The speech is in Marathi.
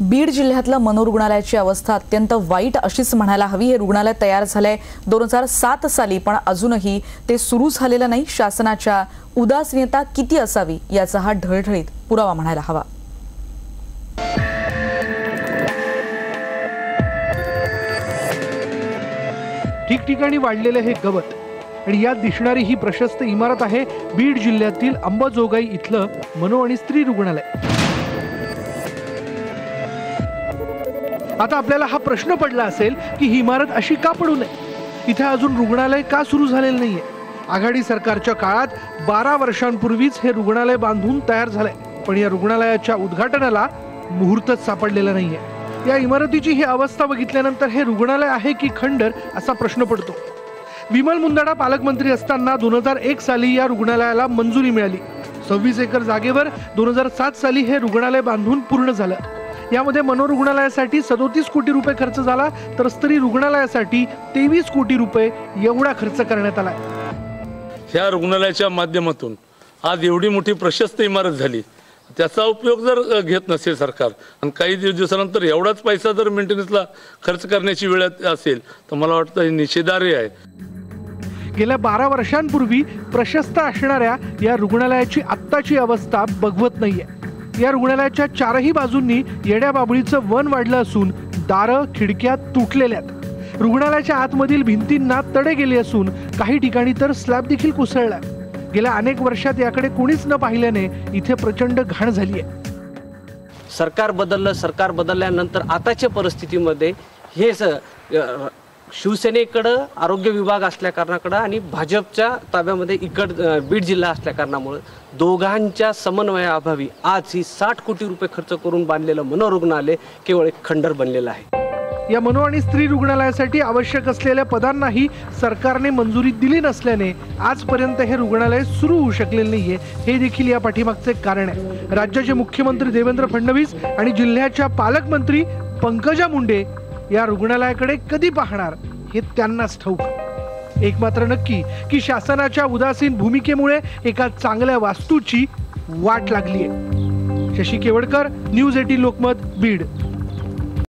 बीड जिल्ह्यातलं मनोरुग्णालयाची अवस्था अत्यंत वाईट अशीच म्हणायला हवी. हे रुग्णालय तयार झालंय दोन हजार सात साली पण अजूनही ते सुरू झालेलं नाही. शासनाच्या उदासीनता किती असावी याचा हा ढळढळीत पुरावा म्हणायला हवा. ठिकठिकाणी वाढलेलं हे गवत आणि यात दिसणारी ही प्रशस्त इमारत आहे बीड जिल्ह्यातील अंबाजोगाई इथलं मनो आणि स्त्री रुग्णालय. आता आपल्याला हा प्रश्न पडला असेल की ही इमारत अशी का पडू नये? इथे अजून रुग्णालय का सुरू झालेलं नाहीये? आघाडी सरकारच्या काळात बारा वर्षांपूर्वीच हे रुग्णालय बांधून तयार झालंय. पण या रुग्णालयाच्या उद्घाटनाला मुहूर्तच सापडलेला नाहीये. या इमारतीची ही अवस्था बघितल्यानंतर हे रुग्णालय आहे की खंडर असा प्रश्न पडतो. विमल मुंदडा पालकमंत्री असताना दोन हजार एक साली या रुग्णालयाला मंजुरी मिळाली. सव्वीस एकर जागेवर दोन हजार सात साली हे रुग्णालय बांधून पूर्ण झालं. यामध्ये मनोरुग्णालयासाठी सदोतीस कोटी रुपये खर्च झाला तर स्त्री रुग्णालयासाठी तेवीस कोटी रुपये एवढा खर्च करण्यात आला. ह्या रुग्णालयाच्या माध्यमातून आज एवढी मोठी प्रशस्त इमारत झाली. त्याचा उपयोग जर घेत नसेल सरकार आणि काही दिवस दिवसानंतर एवढाच पैसा जर मेंटेनन्सला खर्च करण्याची वेळ असेल तर मला वाटतं हे निषेधार्ह आहे. गेल्या बारा वर्षांपूर्वी प्रशस्त असणाऱ्या या रुग्णालयाची आत्ताची अवस्था बघवत नाहीये. या रुग्णालयाच्या चारही बाजूंनी येड्या बाबळीचं वन वाढलं असून दारं खिडक्या तुटलेल्यात रुग्णालयाच्या आतमधील भिंतींना तडे गेले असून काही ठिकाणी तर स्लॅब देखील कोसळला गेल्या अनेक वर्षात याकडे कोणीच न पाहिल्याने इथे प्रचंड घाण झाली आहे. सरकार बदललं सरकार बदलल्यानंतर आताच्या परिस्थितीमध्ये हे स शिवसेनेकडं आरोग्य विभाग असल्याकारणाकडं आणि भाजपच्या ताब्यामध्ये इकड बीड जिल्हा असल्याकारणामुळं दोघांच्या समन्वयाअभावी आज ही साठ कोटी रुपये खर्च करून बांधलेलं मनोरुग्णालय केवळ एक खंडर बनलेलं आहे. या मनो आणि स्त्री रुग्णालयासाठी आवश्यक असलेल्या पदांनाही सरकारने मंजुरी दिली नसल्याने आजपर्यंत हे रुग्णालय सुरू होऊ शकलेले नाहीये. हे देखील या पाठीमागचे कारण आहे. राज्याचे मुख्यमंत्री देवेंद्र फडणवीस आणि जिल्ह्याच्या पालकमंत्री पंकजा मुंडे या रुग्णालयाकडे कधी पाहणार? हे त्यांनाच ठाऊक. एक मात्र नक्की की शासनाच्या उदासीन भूमिकेमुळे एका चांगल्या वास्तूची वाट लागली आहे शशी केवडकर न्यूज एटीन लोकमत बीड.